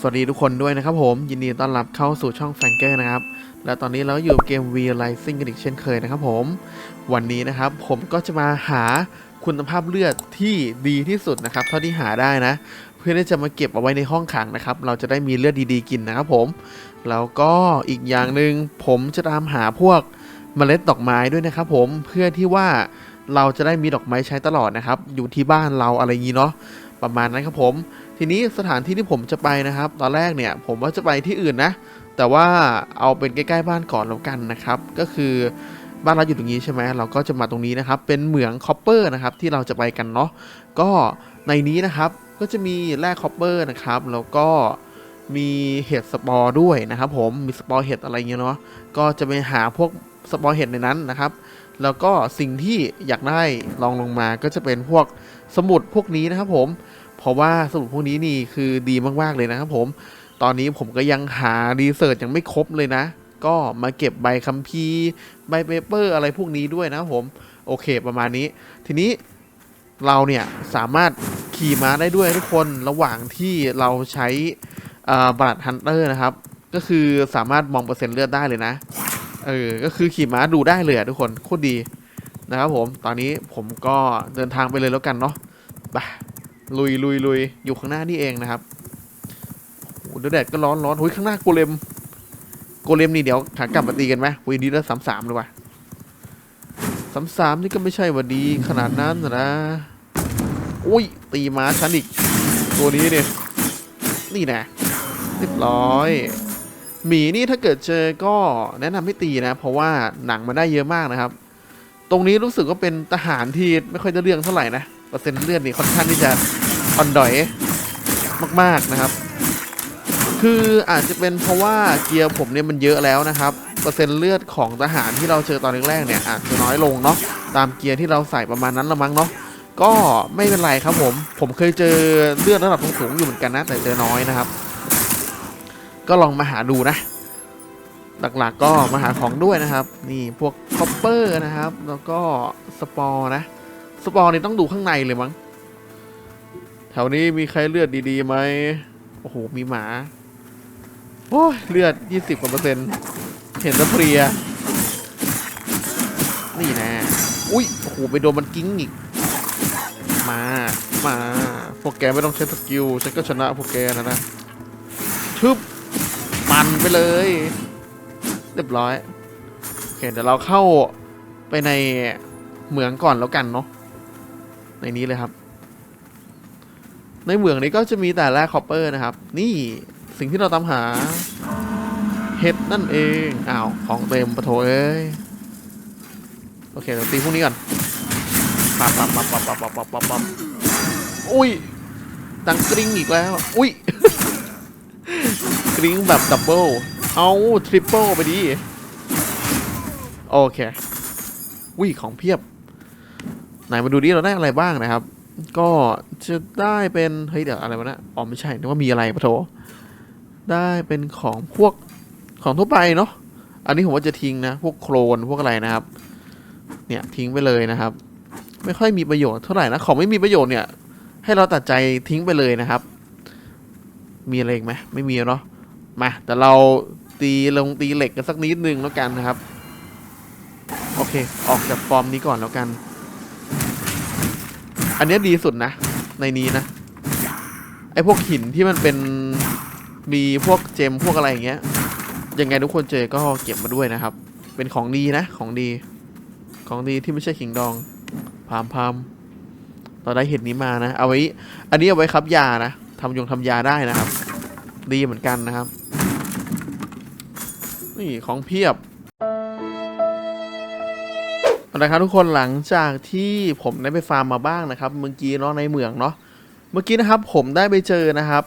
สวัสดีทุกคนด้วยนะครับผมยินดีต้อนรับเข้าสู่ช่องแฟงเกอร์นะครับ และตอนนี้เราอยู่เกม V Rising กันอีกเช่นเคยนะครับผม วันนี้นะครับผมก็จะมาหาคุณภาพเลือดที่ดีที่สุดนะครับ เท่าที่หาได้นะ เพื่อที่จะมาเก็บเอาไว้ในห้องขังนะครับ เราจะได้มีเลือดดีๆกินนะครับผม แล้วก็อีกอย่างหนึ่งผมจะตามหาพวกเมล็ดดอกไม้ด้วยนะครับผมเพื่อที่ว่าเราจะได้มีดอกไม้ใช้ตลอดนะครับ อยู่ที่บ้านเราอะไรอย่างนี้เนาะประมาณนั้นครับผม ทีนี้สถานที่ที่ผมจะไปนะครับ ตอนแรกเนี่ยผมว่าจะไปที่อื่นนะ แต่ว่าเอาเป็นใกล้ๆบ้านก่อนแล้วกันนะครับ ก็คือบ้านเราอยู่ตรงนี้ใช่ไหมเราก็จะมาตรงนี้นะครับ เป็นเหมืองคอปเปอร์นะครับที่เราจะไปกันเนาะก็ในนี้นะครับก็จะมีแร่คอปเปอร์นะครับ แล้วก็มีเห็ดสปอร์ด้วยนะครับ ผมมีสปอร์เห็ดอะไรเงี้ยเนาะก็จะไปหาพวกสปอร์เห็ดในนั้นนะครับ แล้วก็สิ่งที่อยากได้ลองลงมาก็จะเป็นพวกสมุดพวกนี้นะครับผม เพราะว่าสมุดพวกนี้นี่คือดีมากๆเลยนะครับผม ตอนนี้ผมก็ยังหารีเสิร์ชยังไม่ครบเลยนะ ก็มาเก็บใบคัมภีร์ใบเปเปอร์อะไรพวกนี้ด้วยนะครับผม โอเคประมาณนี้ ทีนี้เราเนี่ยสามารถขี่ม้าได้ด้วยทุกคนระหว่างที่เราใช้บลัดฮันเตอร์นะครับ ก็คือสามารถมองเปอร์เซ็นต์เลือดได้เลยนะ เออ ก็คือขี่ม้าดูได้เลยทุกคนโคตรดีนะครับผม ตอนนี้ผมก็เดินทางไปเลยแล้วกันเนาะ ไป ลุยลุยลุยอยู่ข้างหน้านี่เองนะครับโอ้โหเดี๋ยวแดดก็ร้อนร้อนหุยข้างหน้าโกเลมโกเลมนี่เดี๋ยวขากลับมาตีกันไหมหุยดีแล้วสามสามเลยว่ะสามสามนี่ก็ไม่ใช่ว่าดีขนาดนั้นนะอุ้ยตีม้าฉันอีก ตัวนี้เนี่ยนี่นะเรียบร้อยหมีนี่ถ้าเกิดเจอก็แนะนำให้ตีนะ เพราะว่าหนังมันได้เยอะมากนะครับ ตรงนี้รู้สึกว่าเป็นทหารที่ไม่ค่อยจะเรื่องเท่าไหร่นะ เปอร์เซ็นต์เลือดนี่ค่อนข้างที่จะอ่อนดอยมากๆนะครับ คืออาจจะเป็นเพราะว่าเกียร์ผมเนี่ยมันเยอะแล้วนะครับ เปอร์เซ็นต์เลือดของทหารที่เราเจอตอนแรกๆเนี่ยอาจจะน้อยลงเนาะตามเกียร์ที่เราใส่ประมาณนั้นละมั้งเนาะก็ไม่เป็นไรครับผม ผมเคยเจอเลือดระดับสูงๆอยู่เหมือนกันนะ แต่เจอน้อยนะครับ ก็ลองมาหาดูนะ หลักๆก็มาหาของด้วยนะครับ นี่พวกคอปเปอร์นะครับ แล้วก็สปอร์นะ สปอร์นี่ต้องดูข้างในเลยมั้ง แถวนี้มีใครเลือดดีๆไหม โอ้โห มีหมา โอ้เลือด 20กว่าเปอร์เซ็นต์ เห็นแตะเพลีย นี่นะ อุ้ย โอ้โห ไปโดนมันกิ้งอีก มา มา พวกแกไม่ต้องใช้สกิล ฉันก็ชนะพวกแกนะนะทึบ ปั่นไปเลย เรียบร้อย โอเค เดี๋ยวเราเข้าไปในเหมืองก่อนแล้วกันเนาะ ในนี้เลยครับ ในเหมืองนี้ก็จะมีแต่แร่คอปเปอร์นะครับ นี่สิ่งที่เราตามหาเห็ดนั่นเองอ้าวของเต็มปะโถเอ้ยโอเคเดี๋ยวตีพวกนี้ก่อนปับปับปับปับปับปับปับปับปับอุ้ยดังกริ๊งอีกแล้ว อุ้ยกริ๊งแบบดับเบิลเอาทริปเปิลไปดี โอเควิของเพียบ ไหนมาดูดิเราได้อะไรบ้างนะครับ ก็จะได้เป็นเฮ้ยเดี๋ยวอะไรวะนะอ๋อไม่ใช่นึกว่ามีอะไรปะโถได้เป็นของพวกของทั่วไปเนาะอันนี้ผมว่าจะทิ้งนะ พวกโครนพวกอะไรนะครับ เนี่ยทิ้งไปเลยนะครับ ไม่ค่อยมีประโยชน์เท่าไหร่นะของไม่มีประโยชน์เนี่ย ให้เราตัดใจทิ้งไปเลยนะครับ มีอะไรอีกไหมไม่มีเนาะมาแต่เราตีลงตีเหล็กกันสักนิดนึงแล้วกันนะครับ โอเค ออกจากฟอร์มนี้ก่อนแล้วกัน อันนี้ดีสุดนะ ในนี้นะ ไอพวกหินที่มันเป็นมีพวกเจมพวกอะไรอย่างเงี้ย ยังไงทุกคนเจอก็เก็บมาด้วยนะครับ เป็นของดีนะ ของดี ของดีที่ไม่ใช่ขิงดอง พามพามเราได้เห็ดนี้มานะ เอาไว้ อันนี้เอาไว้ครับยานะทำยงทำยาได้นะครับ ดีเหมือนกันนะครับ นี่ของเพียบ เอาละครับทุกคนหลังจากที่ผมได้ไปฟาร์มมาบ้างนะครับ เมื่อกี้เนาะในเหมืองเนาะเมื่อกี้นะครับผมได้ไปเจอนะครับ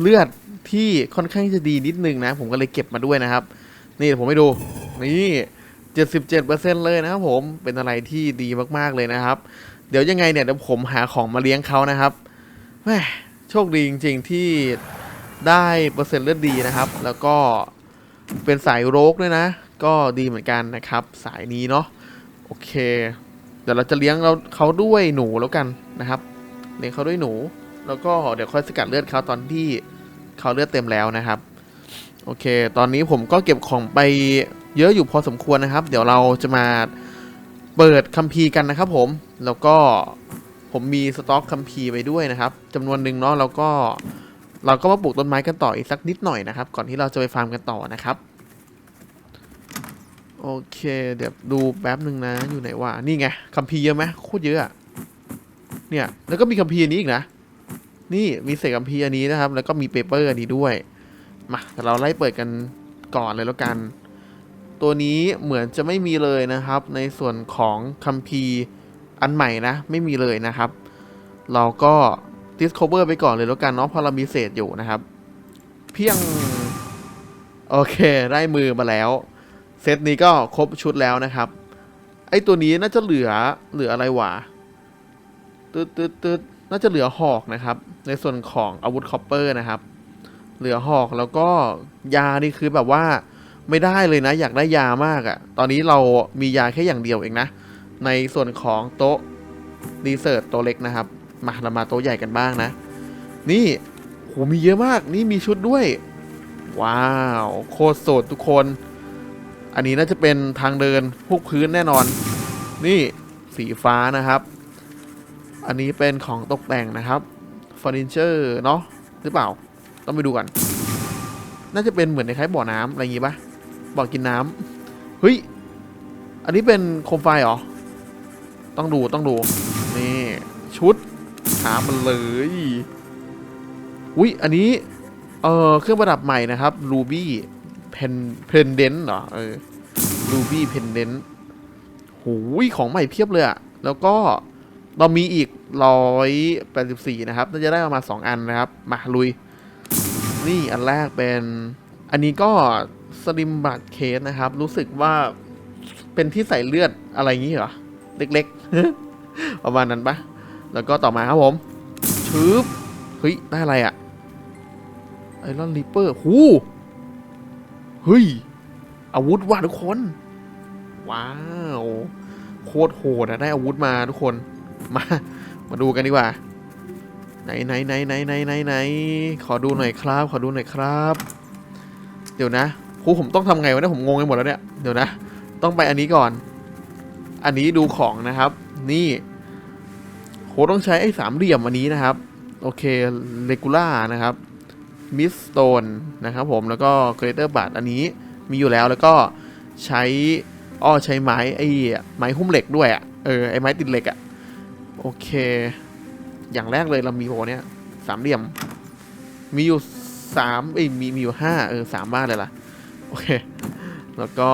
เลือดที่ค่อนข้างจะดีนิดนึงนะ ผมก็เลยเก็บมาด้วยนะครับ นี่ผมให้ดูนี่เจ็ดสิบเจ็ดเปอร์เซ็นเลยนะครับผมเป็นอะไรที่ดีมากๆเลยนะครับ เดี๋ยวยังไงเนี่ยเดี๋ยวผมหาของมาเลี้ยงเขานะครับแหมโชคดีจริงๆที่ได้เปอร์เซ็นต์เลือดดีนะครับ แล้วก็เป็นสายโรคด้วยนะ ก็ดีเหมือนกันนะครับ สายนี้เนาะ โอเค เดี๋ยวเราจะเลี้ยงเราเขาด้วยหนูแล้วกันนะครับ เลี้ยงเขาด้วยหนู แล้วก็เดี๋ยวค่อยสกัดเลือดเขาตอนที่เขาเลือดเต็มแล้วนะครับ โอเค ตอนนี้ผมก็เก็บของไปเยอะอยู่พอสมควรนะครับ เดี๋ยวเราจะมาเปิดคัมภีร์กันนะครับ ผม แล้วก็ผมมีสต็อกคัมภีร์ไว้ด้วยนะครับจำนวนหนึ่งเนาะแล้วก็เราก็มาปลูกต้นไม้กันต่ออีกสักนิดหน่อยนะครับ ก่อนที่เราจะไปฟาร์มกันต่อนะครับ โอเค เดี๋ยวดูแป๊บหนึ่งนะอยู่ไหนวะนี่ไงคัมภีร์เยอะไหมโคตรเยอะอะเนี่ยแล้วก็มีคัมภีร์อันนี้อีกนะ นี่มีเศษคัมภีร์อันนี้นะครับ แล้วก็มีเปเปอร์อันนี้ด้วยมาแต่เราไล่เปิดกันก่อนเลยแล้วกัน ตัวนี้เหมือนจะไม่มีเลยนะครับ ในส่วนของคัมภีร์อันใหม่นะ ไม่มีเลยนะครับ เราก็ discover ไปก่อนเลยแล้วกันเนาะเพราะเรามีเศษอยู่นะครับ เพียง โอเค ได้มือมาแล้ว เซตนี้ก็ครบชุดแล้วนะครับ ไอตัวนี้น่าจะเหลือเหลืออะไรวะตืดตืดตืดน่าจะเหลือหอกนะครับ ในส่วนของอาวุธคอปเปอร์นะครับ เหลือหอกแล้วก็ยานี่คือแบบว่าไม่ได้เลยนะ อยากได้ยามากอะ่ะ ตอนนี้เรามียาแค่อย่างเดียวเองนะ ในส่วนของโต๊ะดีเซอร์ตโต๊ะเล็กนะครับ มาเรามาโต๊ะใหญ่กันบ้างนะ นี่โหมีเยอะมาก นี่มีชุดด้วย ว้าว โคตรสดทุกคน อันนี้น่าจะเป็นทางเดินพวกพื้นแน่นอน นี่สีฟ้านะครับ อันนี้เป็นของตกแต่งนะครับเฟอร์นิเจอร์เนาะหรือเปล่า ต้องไปดูกันน่าจะเป็นเหมือนในคล้ายบ่อน้ำอะไรอย่างงี้ปะบ่อกินน้ำเฮ้ยอันนี้เป็นโคมไฟเหรอ ต้องดูต้องดู นี่ ชุดหามันเลยอุ้ยอันนี้ เออเครื่องประดับใหม่นะครับลูบี้ Ruby Pen Pendant เหรอเออ Ruby Pendant หูยของใหม่เพียบเลยอะแล้วก็เรามีอีก184นะครับ น่าจะได้ประมาณ2อันนะครับ มาลุย นี่อันแรกเป็น อันนี้ก็สลิมบัตเคสนะครับ รู้สึกว่าเป็นที่ใส่เลือดอะไรอย่างนี้เหรอ เล็กๆ ประมาณนั้นปะแล้วก็ต่อมาครับผมชืบเฮ้ย ได้อะไรอะไอรอนริปเปอร์หู เฮ้ย อาวุธว่ะทุกคน ว้าว โคตรโหดอะได้อาวุธมาทุกคน มา มาดูกันดีกว่า ไหนไหนไหนไหนไหนไหนไหนขอดูหน่อยครับ ขอดูหน่อยครับ เดี๋ยวนะครูผมต้องทำไงวะเนี่ยผมงงไปหมดแล้วเนี่ย เดี๋ยวนะ ต้องไปอันนี้ก่อน อันนี้ดูของนะครับ นี่โหต้องใช้ไอ้สามเหลี่ยมอันนี้นะครับ โอเคเลกูล่านะครับ มิสโตนนะครับผมแล้วก็เกรเตอร์บัตอันนี้มีอยู่แล้วแล้วก็ใช้อ้อใช้ไม้ไอ้ไม้หุ้มเหล็กด้วยอะ่ะเออไอ้ไม้ติดเหล็กอะ่ะโอเค อย่างแรกเลยเรามีโหเนี่ยสามเหลี่ยม มีอยู่สามเอ้ยมีมีอยู่ห้าเออสามบ้านเลยล่ะโอเค แล้วก็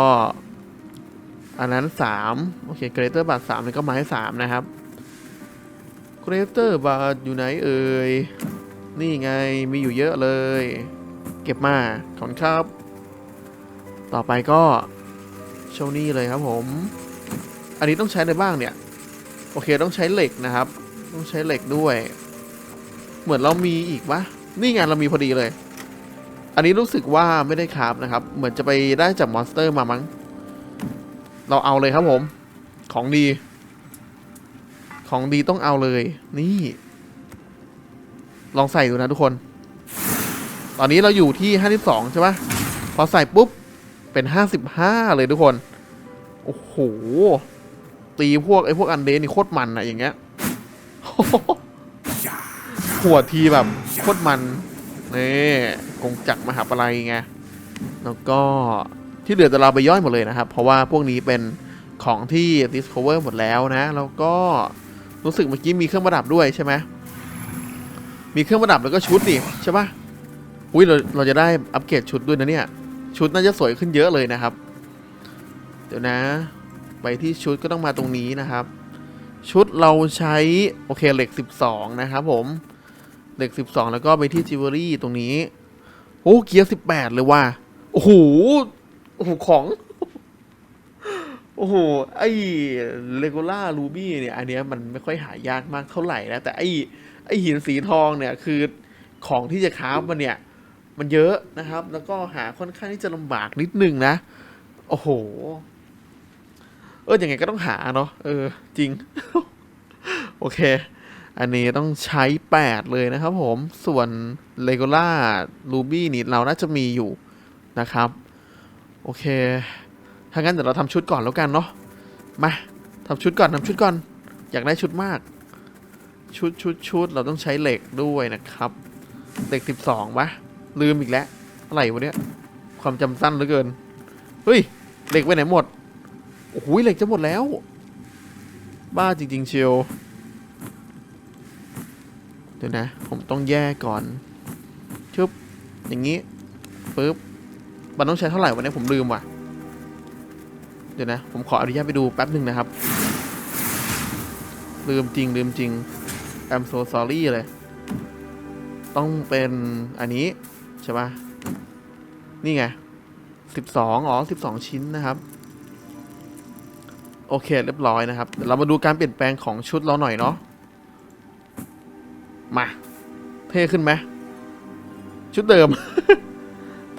อันนั้นสามโอเคเกรเตอร์บาทสามนี่ก็ไม้สามนะครับเกรเตอร์บาทอยู่ไหนเอ่ย นี่ไงมีอยู่เยอะเลย เก็บมาขอบคุณครับ ต่อไปก็โชว์นี่เลยครับผม อันนี้ต้องใช้อะไรบ้างเนี่ย โอเคต้องใช้เหล็กนะครับ ต้องใช้เหล็กด้วย เหมือนเรามีอีกปะนี่ไงเรามีพอดีเลย อันนี้รู้สึกว่าไม่ได้คราฟนะครับ เหมือนจะไปได้จากมอนสเตอร์มามั้ง เราเอาเลยครับผม ของดี ของดีต้องเอาเลย นี่ ลองใส่ดูนะทุกคน ตอนนี้เราอยู่ที่ห้าที่สองใช่ปะพอใส่ปุ๊บเป็นห้าสิบห้าเลยทุกคน โอ้โห ตีพวกไอ้พวกอันเดนนี่โคตรมันอะอย่างเงี้ยหัวทีแบบโคตรมันนี่กงจักรมหาปลัยไง แล้วก็ที่เหลือแต่เราไปย่อยหมดเลยนะครับ เพราะว่าพวกนี้เป็นของที่ discover หมดแล้วนะ แล้วก็รู้สึกเมื่อกี้มีเครื่องประดับด้วยใช่ไหม มีเครื่องประดับแล้วก็ชุดนี่ใช่ปะอุ้ยเราเราจะได้อัปเกรดชุดด้วยนะเนี่ย ชุดน่าจะสวยขึ้นเยอะเลยนะครับ เดี๋ยวนะ ไปที่ชุดก็ต้องมาตรงนี้นะครับ ชุดเราใช้โอเคเหล็ก 12 นะครับผมเหล็ก 12 แล้วก็ไปที่จิวเวลรี่ตรงนี้โอ้เกียร์18 เลยว่ะโอ้โหโอ้โหของ โอ้โห ไอ้เลโกล่ารูบี้เนี่ย อันเนี้ยมันไม่ค่อยหายากมากเท่าไหร่นะ แต่ไอ้ไอ้หินสีทองเนี่ยคือของที่จะค้าฟมันเนี่ย มันเยอะนะครับ แล้วก็หาค่อนข้างที่จะลำบากนิดนึงนะ โอ้โห เออยังไงก็ต้องหาเนาะเออ จริง โอเค อันนี้ต้องใช้ 8 เลยนะครับผม ส่วนเลโกล่าลูบี้นี่เราน่าจะมีอยู่นะครับ โอเค ถ้างั้นเดี๋ยวเราทำชุดก่อนแล้วกันเนาะ มาทำชุดก่อนทำชุดก่อน อยากได้ชุดมาก ชุดชุดชุดเราต้องใช้เหล็กด้วยนะครับเหล็ก12ปะลืมอีกแล้ว อะไรวะเนี่ยความจำสั้นเหลือเกิน เฮ้ยเหล็กไปไหนหมด โอ้โหเหล็กจะหมดแล้ว บ้าจริง ๆ เชียวเดี๋ยวนะ ผมต้องแยกก่อนชุบอย่างนี้ปึ๊บมันต้องใช้เท่าไหร่วันนี้ผมลืมว่ะ เดี๋ยวนะ ผมขออนุญาตไปดูแป๊บหนึ่งนะครับ ลืมจริง ลืมจริง I'm so sorry เลย ต้องเป็นอันนี้ ใช่ปะนี่ไงสิบสองอ๋อสิบสองชิ้นนะครับ โอเค เรียบร้อยนะครับเดี๋ยวเรามาดูการเปลี่ยนแปลงของชุดเราหน่อยเนาะมา เท่ขึ้นไหมชุดเดิม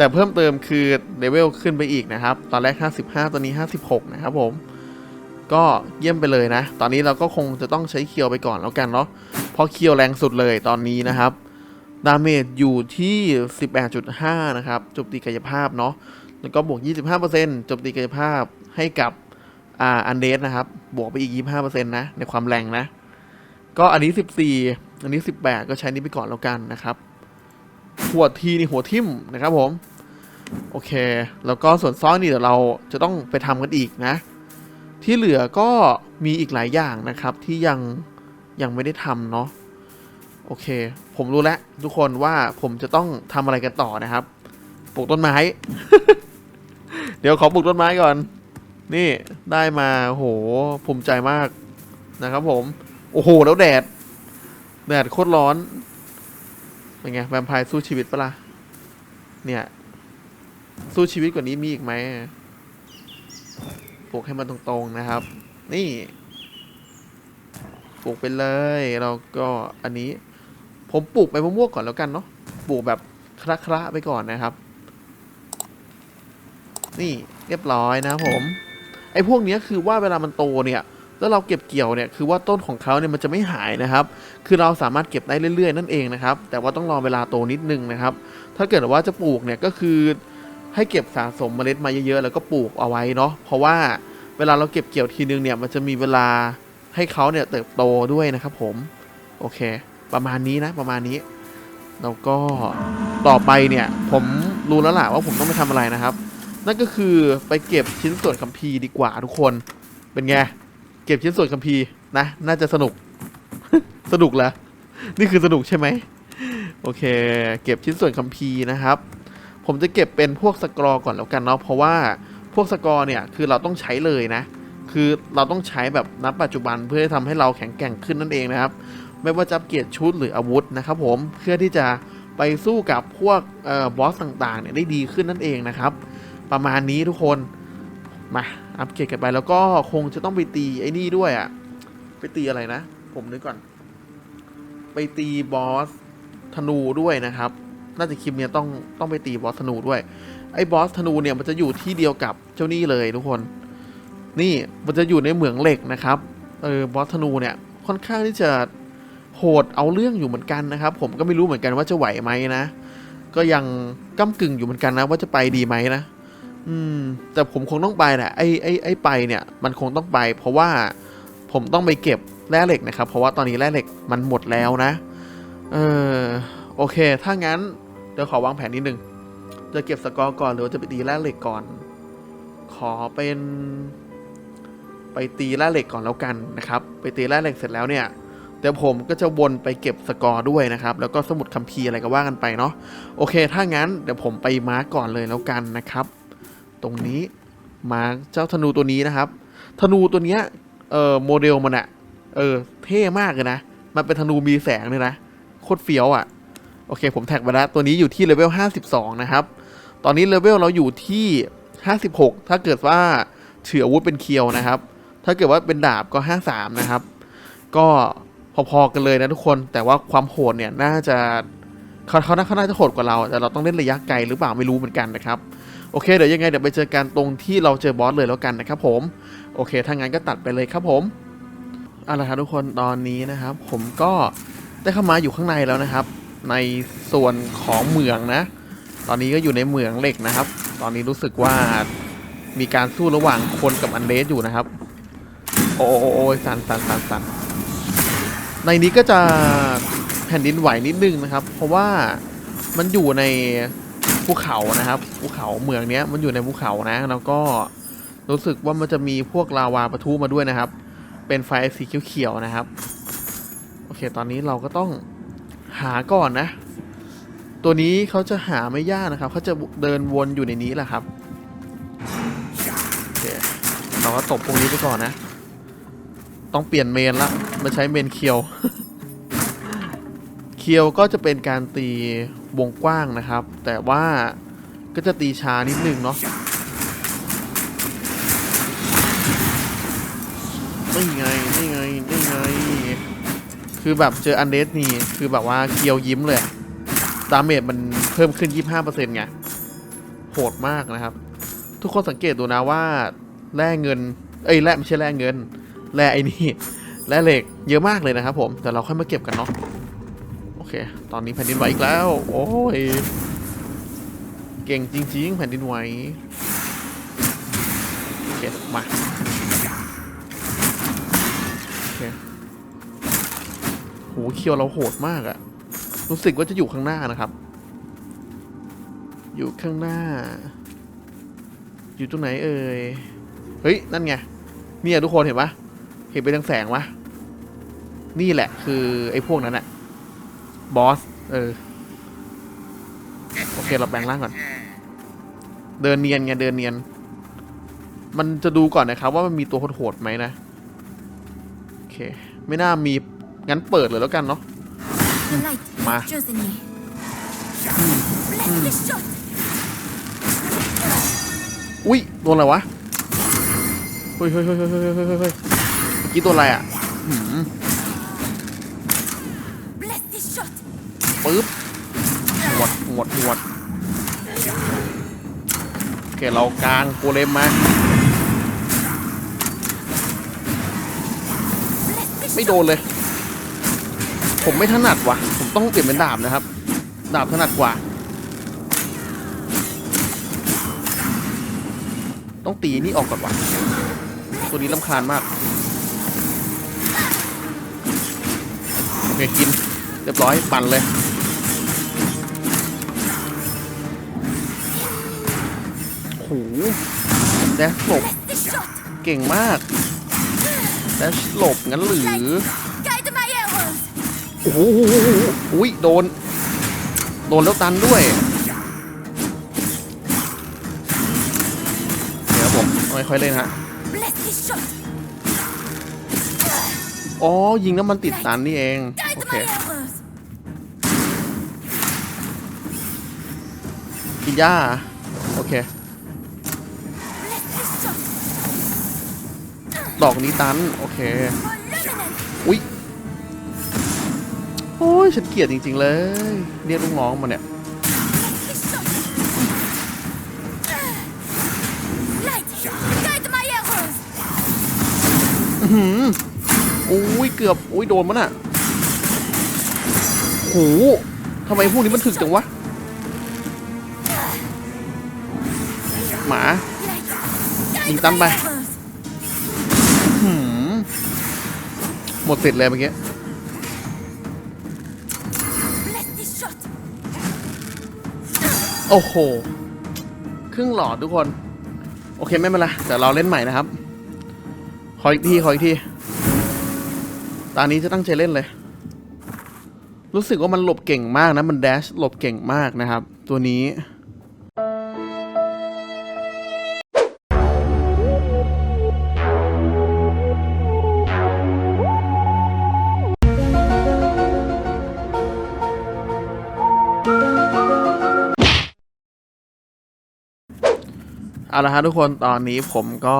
แต่เพิ่มเติมคือเลเวลขึ้นไปอีกนะครับ ตอนแรก 55 ตอนนี้ 56 นะครับผม ก็เยี่ยมไปเลยนะ ตอนนี้เราก็คงจะต้องใช้เคียวไปก่อนแล้วกันเนาะเพราะเคียวแรงสุดเลยตอนนี้นะครับ ดาเมจอยู่ที่ 18.5 นะครับจมตีกายภาพเนาะ แล้วก็บวก 25%จมตีกายภาพให้กับอ่าอันเดสนะครับ บวกไปอีก 25%นะ ในความแรงนะ ก็อันนี้ 14 อันนี้ 18 ก็ใช้นี้ไปก่อนแล้วกันนะครับหัวทีนี่หัวทิ่มนะครับผม โอเค แล้วก็ส่วนซ้อนนี่เดี๋ยวเราจะต้องไปทำกันอีกนะ ที่เหลือก็มีอีกหลายอย่างนะครับที่ยังยังไม่ได้ทำเนาะโอเค ผมรู้แล้วทุกคนว่าผมจะต้องทำอะไรกันต่อนะครับ ปลูกต้นไม้ เดี๋ยวขอปลูกต้นไม้ก่อน นี่ได้มาโหภูมิใจมากนะครับผม โอ้โห แล้วแดด แดดโคตรร้อน เป็นไง แวมไพร์สู้ชีวิตปะล่ะเนี่ย สู้ชีวิตกว่านี้มีอีกไหมปลูกให้มันตรงๆนะครับ นี่ปลูกไปเลยเราก็อันนี้ ผมปลูกใบมะม่วงก่อนแล้วกันเนาะปลูกแบบคละๆไปก่อนนะครับ นี่เรียบร้อยนะผม ไอ้พวกนี้คือว่าเวลามันโตเนี่ยแล้วเราเก็บเกี่ยวเนี่ยคือว่าต้นของเขาเนี่ยมันจะไม่หายนะครับ คือเราสามารถเก็บได้เรื่อยๆ นั่นเองนะครับ แต่ว่าต้องรอเวลาโตนิดนึงนะครับ ถ้าเกิดว่าจะปลูกเนี่ยก็คือ ให้เก็บสะสมเมล็ดมาเยอะๆ แล้วก็ปลูกเอาไว้เนาะเพราะว่าเวลาเราเก็บเกี่ยวทีนึงเนี่ยมันจะมีเวลาให้เขาเนี่ยเติบโตด้วยนะครับผม โอเค ประมาณนี้นะประมาณนี้ แล้วก็ต่อไปเนี่ย ผมรู้แล้วล่ะว่าผมต้องไปทำอะไรนะครับ นั่นก็คือไปเก็บชิ้นส่วนคัมภีร์ดีกว่าทุกคน เป็นไง เก็บชิ้นส่วนคัมภีร์นะ น่าจะสนุก สนุกแล้วนี่คือสนุกใช่ไหมโอเค เก็บชิ้นส่วนคัมภีร์นะครับ ผมจะเก็บเป็นพวกสกรอก่อนแล้วกันเนาะเพราะว่าพวกสกอรอเนี่ยคือเราต้องใช้เลยนะ คือเราต้องใช้แบบณปัจจุบันเพื่อทำให้เราแข็งแกร่งขึ้นนั่นเองนะครับ ไม่ว่าจะอัปเกรดชุดหรืออาวุธนะครับผมเพื่อที่จะไปสู้กับพวกออบอสต่างๆเนี่ยได้ดีขึ้นนั่นเองนะครับ ประมาณนี้ทุกคนมาอัปเกรดกันไปแล้วก็คงจะต้องไปตีไอ้นี่ด้วยอะ่ะไปตีอะไรนะ ผมนึกก่อน ไปตีบอสธนูด้วยนะครับ น่าจะคลิปเนี้ยต้องต้องไปตีบอสธนูด้วย ไอ้บอสธนูเนี่ยมันจะอยู่ที่เดียวกับเจ้านี่เลยทุกคน นี่มันจะอยู่ในเหมืองเหล็กนะครับ เออบอสธนูเนี่ยค่อนข้างที่จะโหดเอาเรื่องอยู่เหมือนกันนะครับ ผมก็ไม่รู้เหมือนกันว่าจะไหวไหมนะ ก็ยังก้ากึ่งอยู่เหมือนกันนะ ว่าจะไปดีไหมนะ อืม แต่ผมคงต้องไปแหละไอ้ไอ้ไอ้ไปเนี่ย มันคงต้องไป เพราะว่าผมต้องไปเก็บแร่เหล็กนะครับ เพราะว่าตอนนี้แร่เหล็กมันหมดแล้วนะ เออโอเค ถ้างั้น เดี๋ยวขอวางแผนนิดนึง จะเก็บสกอร์ก่อนหรือจะไปตีแร่เหล็กก่อน ขอเป็น ไปตีแร่เหล็กก่อนแล้วกันนะครับ ไปตีแร่เหล็กเสร็จแล้วเนี่ยเดี๋ยวผมก็จะวนไปเก็บสกอร์ด้วยนะครับ แล้วก็สมุดคัมภีร์อะไรก็ว่ากันไปเนาะ โอเค ถ้างั้นเดี๋ยวผมไปมาร์กก่อนเลยแล้วกันนะครับ ตรงนี้มาร์กเจ้าธนูตัวนี้นะครับ ธนูตัวเนี้ย เออโมเดลมันอะเออ เท่มากเลยนะ มันเป็นธนูมีแสงเลยนะ โคตรเฟี้ยวอะ โอเคผมแท็กไปแล้วตัวนี้อยู่ที่เลเวล52 นะครับ ตอนนี้เลเวลเราอยู่ที่ 56 ถ้าเกิดว่าถืออาวุธเป็นเคียวนะครับ ถ้าเกิดว่าเป็นดาบก็ 53 นะครับ ก็พอๆกันเลยนะทุกคน แต่ว่าความโหดเนี่ยน่าจะเขาเขาน่าเขาน่าจะโหดกว่าเรา แต่เราต้องเล่นระยะไกลหรือเปล่าไม่รู้เหมือนกันนะครับ โอเค เดี๋ยวยังไงเดี๋ยวไปเจอกันตรงที่เราเจอบอสเลยแล้วกันนะครับผม โอเค ถ้างั้นก็ตัดไปเลยครับผมเอาละครับทุกคนตอนนี้นะครับ ผมก็ได้เข้ามาอยู่ข้างในแล้วนะครับ ในส่วนของเหมืองนะ ตอนนี้ก็อยู่ในเหมืองเหล็กนะครับ ตอนนี้รู้สึกว่ามีการสู้ระหว่างคนกับอันเดสอยู่นะครับ โอ้โอ้โอ้สันสันสันสันในนี้ก็จะแผ่นดินไหวนิดนึงนะครับ เพราะว่ามันอยู่ในภูเขานะครับภูเขาเหมืองเนี้ยมันอยู่ในภูเขานะ แล้วก็รู้สึกว่ามันจะมีพวกลาวาปะทุมาด้วยนะครับ เป็นไฟสีเขียวๆนะครับ โอเค ตอนนี้เราก็ต้อง หาก่อนนะ ตัวนี้เขาจะหาไม่ยากนะครับเขาจะเดินวนอยู่ในนี้แหละครับโอเราก็ตบพวกนี้ไปก่อนนะ ต้องเปลี่ยนเมนละมาใช้เมนเคียว เคียวก็จะเป็นการตีวงกว้างนะครับ แต่ว่าก็จะตีช้านิดนึงเนาะไงนี่ไงนี่ไง คือแบบเจออันเดสนี่คือแบบว่าเคียวยิ้มเลยดาเมจมันเพิ่มขึ้น 25%ไงโหดมากนะครับ ทุกคนสังเกตดูนะว่าแร่เงิน เอ้ยแร่ไม่ใช่แร่เงินแร่ไอ้นี่แร่เหล็กเยอะมากเลยนะครับผมแต่เราค่อยมาเก็บกันเนาะโอเค ตอนนี้แผ่นดินไหวอีกแล้ว โอ้ยเก่งจริง ๆ แผ่นดินไหวโอเคมา โอเค โหเคียวเราโหดมากอะรู้สึกว่าจะอยู่ข้างหน้านะครับ อยู่ข้างหน้า อยู่ตรงไหนเอ่ย เฮ้ย นั่นไง เนี่ยทุกคนเห็นปะเห็นเป็นแสงปะนี่แหละคือไอ้พวกนั้นอะบอส เออ โอเค เราแปลงร่างก่อน เดินเนียนไง เดินเนียน มันจะดูก่อนนะครับ ว่ามันมีตัวโหดๆไหมนะ โอเค ไม่น่ามี งั้นเปิดเลยแล้วกันเนาะมาอุ้ยโดนอะไรวะเฮ้ยเฮ้ยเฮ้ยเฮ้ยเฮ้ยเฮ้ยเฮ้ยกี้ตัวอะไรอะปึ๊บหมดหมดหมดโอเคเรากลางโกเลมมาไม่โดนเลย ผมไม่ถนัดวะผมต้องเปลี่ยนเป็นดาบนะครับ ดาบถนัดกว่า ต้องตีนี่ออกก่อนวะตัวนี้ลำคาญมาก โอเค กิน เรียบร้อยปั่นเลยโหแดชหลบ เก่งมาก แดชหลบงั้นหรือ โอ้โหอุ้ยโดน โดนแล้วตันด้วยเดี๋ยวผมไม่ค่อยเล่นฮะอ๋อ ยิงแล้วมันติดตันนี่เอง โอเคกินหญ้าโอเค ดอกนี้ตัน โอเค อุ้ย โอ้ยฉันเกลียดจริง ๆ เลย เรียกลูกน้องมาเนี่ยอื้อหืออุ้ยเกือบอุ้ยโดนมันอะโหทำไมพวกนี้มันถึกจังวะ หมา Light. Nhìn Guide tăm my bay. arrows. หืมหมดสิทธิ์เลยเมื่อกี้ โอ้โห ครึ่งหลอดทุกคน โอเคไม่เป็นไรเดี๋ยวเราเล่นใหม่นะครับ ขออีกทีขออีกทีตอนนี้จะตั้งใจเล่นเลย รู้สึกว่ามันหลบเก่งมากนะ มันแดชหลบเก่งมากนะครับ ตัวนี้ เอาละฮะทุกคนตอนนี้ผมก็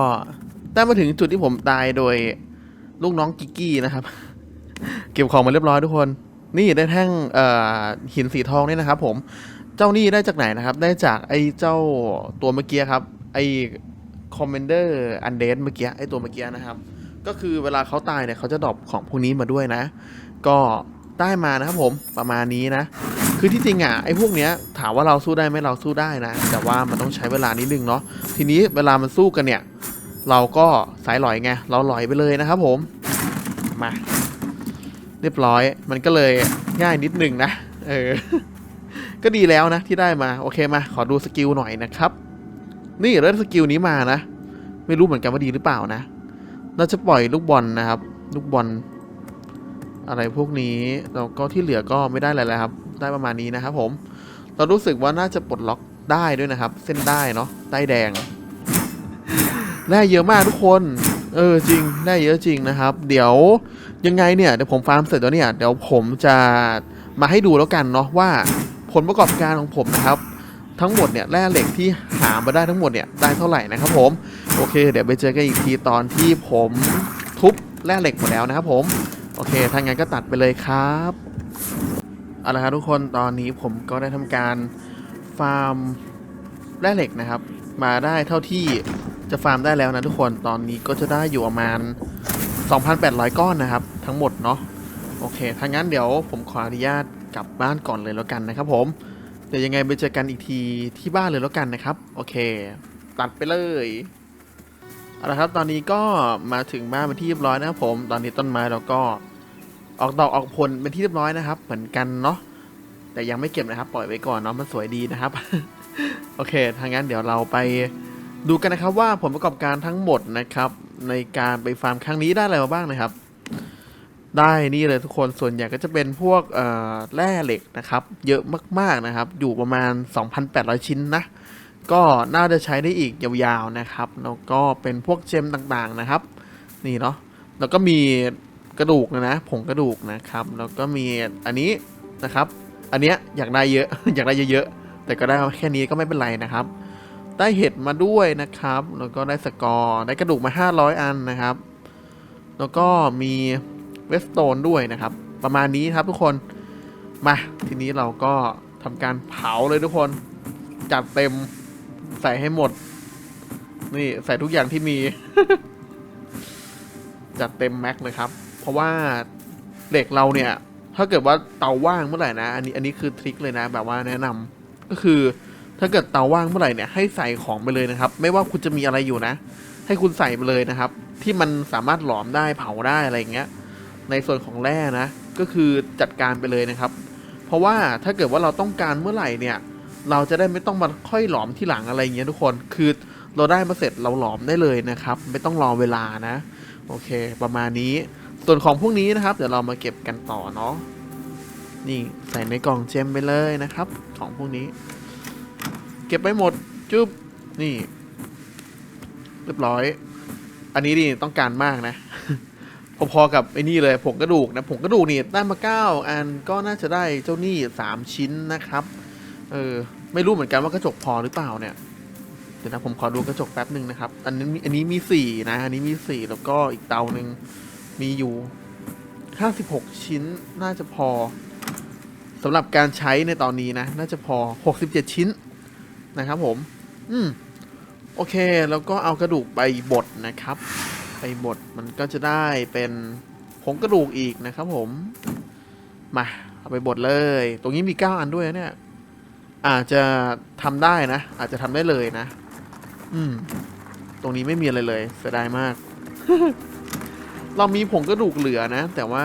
ได้มาถึงจุดที่ผมตายโดยลูกน้องกิกกี้นะครับ เก็บของมาเรียบร้อยทุกคน นี่ได้แท่งหินสีทองนี่นะครับ ผมเจ้านี่ได้จากไหนนะครับ ได้จากไอ้เจ้าตัวเมื่อกี้ครับ ไอ้คอมเมนเดอร์อันเดนเมื่อกี้ไอ้ตัวเมื่อกี้นะครับ ก็คือเวลาเขาตายเนี่ยเขาจะดรอปของพวกนี้มาด้วยนะ ก็ได้มานะครับผมประมาณนี้นะ คือที่จริงอะไอ้พวกเนี้ยถามว่าเราสู้ได้ไหมเราสู้ได้นะ แต่ว่ามันต้องใช้เวลานิดนึงเนาะทีนี้เวลามันสู้กันเนี่ย เราก็สายลอยไงเราลอยไปเลยนะครับผมมาเรียบร้อยมันก็เลยง่ายนิดนึงนะเออก็ดีแล้วนะที่ได้มาโอเคมาขอดูสกิลหน่อยนะครับ นี่เริ่มสกิลนี้มานะ ไม่รู้เหมือนกันว่าดีหรือเปล่านะ เราจะปล่อยลูกบอลนะครับ ลูกบอล อะไรพวกนี้แล้วก็ที่เหลือก็ไม่ได้อะไรแล้วครับ ได้ประมาณนี้นะครับผม เรารู้สึกว่าน่าจะปลดล็อกได้ด้วยนะครับ เส้นได้เนาะได้แดงได้เยอะมากทุกคน เออจริงได้เยอะจริงนะครับ เดี๋ยวยังไงเนี่ยเดี๋ยวผมฟาร์มเสร็จแล้วเนี่ยเดี๋ยวผมจะมาให้ดูแล้วกันเนาะว่าผลประกอบการของผมนะครับ ทั้งหมดเนี่ยแร่เหล็กที่หามาได้ทั้งหมดเนี่ยได้เท่าไหร่นะครับผมโอเค เดี๋ยวไปเจอกันอีกทีตอนที่ผมทุบแร่เหล็กหมดแล้วนะครับผม อเคถ้างั้นก็ตัดไปเลยครับเอาละครับทุกคนตอนนี้ผมก็ได้ทำการฟาร์มแร่เหล็กนะครับ มาได้เท่าที่จะฟาร์มได้แล้วนะทุกคนตอนนี้ก็จะได้อยู่ประมาณ 2,800 ก้อนนะครับ ทั้งหมดเนาะโอเคถ้างั้นเดี๋ยวผมขออนุญาตกลับบ้านก่อนเลยแล้วกันนะครับ ผมเดี๋ยวยังไงไปเจอกันอีกทีที่บ้านเลยแล้วกันนะครับ โอเค ตัดไปเลยเอาละครับ ตอนนี้ก็มาถึงบ้านเป็นที่เรียบร้อยนะครับผม ตอนนี้ต้นไม้เราก็ ออกดอกออกผลเป็นที่เรียบร้อยนะครับ เหมือนกันเนาะแต่ยังไม่เก็บนะครับ ปล่อยไว้ก่อนเนาะมันสวยดีนะครับ โอเคถ้างั้นเดี๋ยวเราไปดูกันนะครับว่าผลประกอบการทั้งหมดนะครับ ในการไปฟาร์มครั้งนี้ได้อะไรมาบ้างนะครับ ได้นี่เลยทุกคนส่วนใหญ่ก็จะเป็นพวกเอ่อแร่เหล็กนะครับ เยอะมากๆนะครับ อยู่ประมาณ 2,800 ชิ้นนะ ก็น่าจะใช้ได้อีกยาวๆนะครับแล้วก็เป็นพวกเจมต่างๆนะครับ นี่เนาะแล้วก็มี กระดูกนะนะผงกระดูกนะครับแล้วก็มีอันนี้นะครับ อันเนี้ยอยากได้เยอะ อยากได้เยอะๆแต่ก็ได้แค่นี้ก็ไม่เป็นไรนะครับ ได้เห็ดมาด้วยนะครับ แล้วก็ได้สกอร์ได้กระดูกมา 500 อันนะครับ แล้วก็มีเวสโตนด้วยนะครับ ประมาณนี้ครับทุกคนมาทีนี้เราก็ทำการเผาเลยทุกคนจัดเต็มใส่ให้หมด นี่ใส่ทุกอย่างที่มี จัดเต็มแม็กเลยครับ เพราะว่าเหล็กเราเนี่ย ถ้าเกิดว่าเตาว่างเมื่อไหร่นะ อันนี้อันนี้คือทริคเลยนะ แบบว่าแนะนำก็คือ ถ้าเกิดเตาว่างเมื่อไหร่เนี่ยให้ใส่ของไปเลยนะครับ ไม่ว่าคุณจะมีอะไรอยู่นะ ให้คุณใส่ไปเลยนะครับ ที่มันสามารถหลอมได้เผาได้อะไรอย่างเงี้ย ในส่วนของแร่นะ ก็คือจัดการไปเลยนะครับ เพราะว่าถ้าเกิดว่าเราต้องการเมื่อไหร่เนี่ย เราจะได้ไม่ต้องมาค่อยหลอมที่หลังอะไรเงี้ยทุกคนคือเราได้มาเสร็จเราหลอมได้เลยนะครับ ไม่ต้องรอเวลานะ โอเค ประมาณนี้ ส่วนของพวกนี้นะครับ เดี๋ยวเรามาเก็บกันต่อเนาะนี่ใส่ในกล่องเจมไปเลยนะครับ ของพวกนี้ เก็บไปหมดจุ๊บนี่ เรียบร้อย อันนี้นี่ต้องการมากนะ พอๆกับไอ้นี่เลยผงกระดูกนะผงกระดูกนี่ได้มาเก้าอันก็น่าจะได้เจ้านี่สามชิ้นนะครับเออไม่รู้เหมือนกันว่ากระจกพอหรือเปล่าเนี่ยเดี๋ยวนะผมขอดูกระจกแป๊บหนึ่งนะครับ อันนี้อันนี้มีสี่นะ อันนี้มีสี่แล้วก็อีกเตาหนึ่ง มีอยู่ห้าสิบหกชิ้นน่าจะพอสำหรับการใช้ในตอนนี้นะ น่าจะพอหกสิบเจ็ดชิ้นนะครับผม อืม โอเค แล้วก็เอากระดูกไปบดนะครับ ไปบดมันก็จะได้เป็นผงกระดูกอีกนะครับผม มา เอาไปบดเลย ตรงนี้มีเก้าอันด้วยเนี่ย อาจจะทำได้นะ อาจจะทำได้เลยนะ อืม ตรงนี้ไม่มีอะไรเลยเสียดายมาก เรามีผงกระดูกเหลือนะ แต่ว่า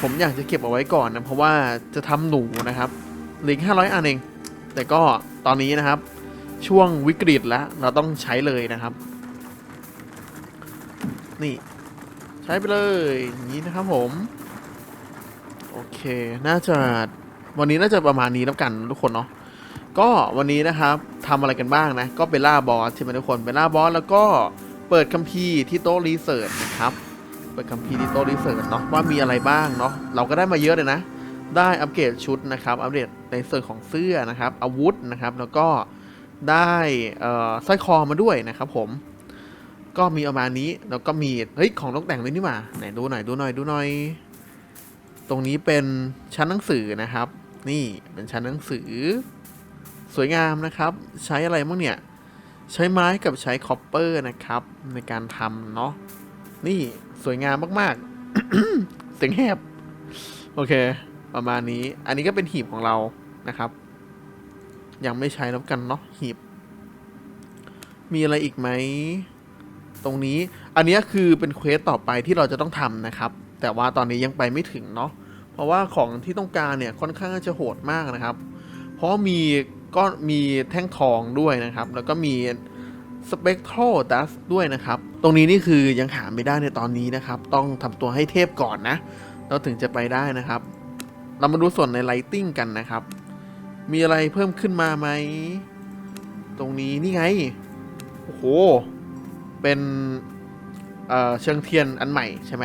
ผมอยากจะเก็บเอาไว้ก่อนนะ เพราะว่าจะทำหนูนะครับเหลือห้าร้อยอันเอง แต่ก็ตอนนี้นะครับ ช่วงวิกฤตแล้วเราต้องใช้เลยนะครับ นี่ใช้ไปเลยอย่างนี้นะครับผม โอเค น่าจะวันนี้น่าจะประมาณนี้แล้วกันทุกคนเนาะก็วันนี้นะครับทำอะไรกันบ้างนะ ก็ไปล่าบอสใช่ไหมทุกคนไปล่าบอสแล้วก็เปิดคัมภีร์ที่โต๊ะรีเสิร์ชนะครับ เปิดคัมภีร์ที่โตรีเสิร์ชเนาะว่ามีอะไรบ้างเนาะเราก็ได้มาเยอะเลยนะ ได้อัปเกรดชุดนะครับอัปเดตในส่วนของเสื้อนะครับ อาวุธนะครับ แล้วก็ได้สร้อยคอมาด้วยนะครับ ผม ก็มีประมาณนี้แล้วก็มีเฮ้ยของตกแต่งเลยนี่หว่าไหนดูหน่อยดูหน่อยดูหน่อย ตรงนี้เป็นชั้นหนังสือนะครับ นี่เป็นชั้นหนังสือ สวยงามนะครับ ใช้อะไรบ้างเนี่ยใช้ไม้กับใช้คอปเปอร์นะครับ ในการทำเนาะนี่ สวยงามมากๆ เสียงแหบ โอเค ประมาณนี้ อันนี้ก็เป็นหีบของเรานะครับ ยังไม่ใช้แล้วกันเนาะหีบ มีอะไรอีกไหม ตรงนี้ อันนี้คือเป็นเควสต่อไปที่เราจะต้องทำนะครับ แต่ว่าตอนนี้ยังไปไม่ถึงเนาะ เพราะว่าของที่ต้องการเนี่ยค่อนข้างจะโหดมากนะครับ เพราะมีก็มีแท่งทองด้วยนะครับ แล้วก็มี สเปกโทรดัสด้วยนะครับ ตรงนี้นี่คือยังหาไม่ได้ในตอนนี้นะครับ ต้องทำตัวให้เทพก่อนนะ เราถึงจะไปได้นะครับ เรามาดูส่วนในไลติงกันนะครับ มีอะไรเพิ่มขึ้นมาไหม ตรงนี้นี่ไง โอ้โห เป็นเอ่อเชิงเทียนอันใหม่ใช่ไหม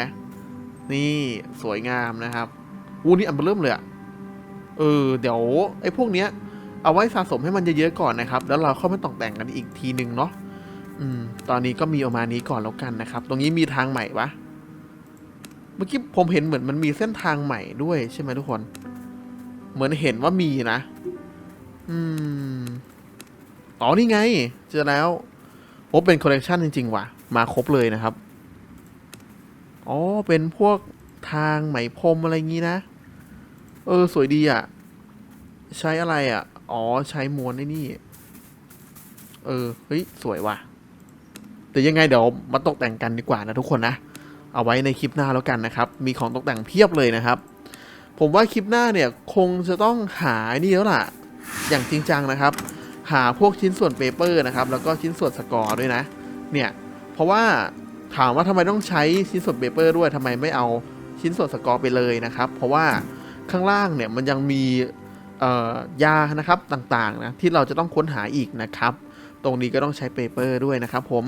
นี่สวยงามนะครับวูนี่อันเบอร์เริ่มเลยอะเออ เดี๋ยวไอ้พวกเนี้ยเอาไว้สะสมให้มันเยอะๆก่อนนะครับ แล้วเราเข้ามาตกแต่งกันอีกทีหนึ่งเนาะ อืม ตอนนี้ก็มีออกมานี้ก่อนแล้วกันนะครับ ตรงนี้มีทางใหม่ปะเมื่อกี้ผมเห็นเหมือนมันมีเส้นทางใหม่ด้วยใช่ไหมทุกคน เหมือนเห็นว่ามีนะ อืม อ๋อ นี่ไง เจอแล้วโอ้เป็นคอลเลกชันจริง ๆ ว่ะ มาครบเลยนะครับ อ๋อ เป็นพวกทางไหมพรมอะไรงี้นะ เออ สวยดีอะ ใช้อะไรอะ อ๋อ ใช้ม้วนไอ้นี่ เออ เฮ้ย สวยว่ะ แต่ยังไงเดี๋ยวมาตกแต่งกันดีกว่านะทุกคนนะ เอาไว้ในคลิปหน้าแล้วกันนะครับ มีของตกแต่งเพียบเลยนะครับ ผมว่าคลิปหน้าเนี่ยคงจะต้องหานี่แล้วล่ะ อย่างจริงจังนะครับ หาพวกชิ้นส่วนเปเปอร์นะครับ แล้วก็ชิ้นส่วนสกอร์ด้วยนะ เนี่ย เพราะว่าถามว่าทำไมต้องใช้ชิ้นส่วนเปเปอร์ด้วยทำไมไม่เอาชิ้นส่วนสกอร์ไปเลยนะครับ เพราะว่าข้างล่างเนี่ยมันยังมียานะครับต่างๆนะที่เราจะต้องค้นหาอีกนะครับ ตรงนี้ก็ต้องใช้เปเปอร์ด้วยนะครับผม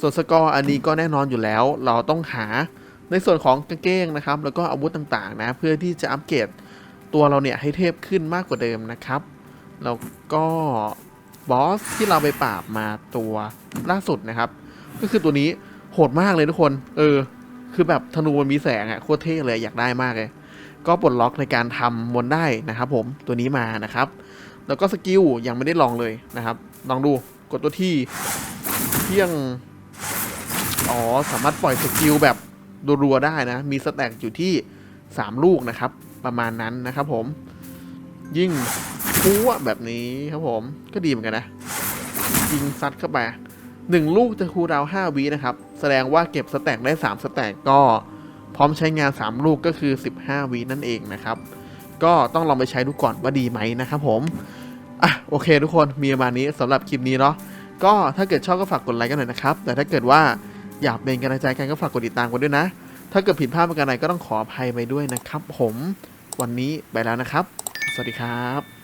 ส่วนสกอร์อันนี้ก็แน่นอนอยู่แล้ว เราต้องหาในส่วนของกางเกงนะครับ แล้วก็อาวุธต่างๆนะ เพื่อที่จะอัปเกรดตัวเราเนี่ยให้เทพขึ้นมากกว่าเดิมนะครับ แล้วก็บอสที่เราไปปราบมาตัวล่าสุดนะครับ ก็คือตัวนี้โหดมากเลยทุกคน เออ คือแบบธนูมันมีแสงอะโคตรเท่เลยอยากได้มากเลย ก็ปลดล็อกในการทำมนได้นะครับ ผมตัวนี้มานะครับ แล้วก็สกิลยังไม่ได้ลองเลยนะครับ ลองดู กดตัวที่เที่ยง อ๋อ สามารถปล่อยสกิลแบบรัวๆได้นะ มีสแต็กอยู่ที่ 3 ลูกนะครับ ประมาณนั้นนะครับผม ยิ่งพัวแบบนี้ครับผม ก็ดีเหมือนกันนะ ยิงซัดเข้าไปหนึ่งลูกจะคูดาวน์5วินะครับ แสดงว่าเก็บสแต็กได้ 3 สแต็กก็พร้อมใช้งาน 3 ลูกก็คือ 15วินั่นเองนะครับ ก็ต้องลองไปใช้ดูก่อนว่าดีไหมนะครับผม อะโอเคทุกคนมีประมาณนี้สำหรับคลิปนี้เนาะก็ถ้าเกิดชอบก็ฝากกดไลค์กันหน่อยนะครับ แต่ถ้าเกิดว่าอยากเป็นกำลังใจกันก็ฝากกดติดตามกันด้วยนะ ถ้าเกิดผิดพลาดประการใดก็ต้องขออภัยไปด้วยนะครับ ผมวันนี้ไปแล้วนะครับ สวัสดีครับ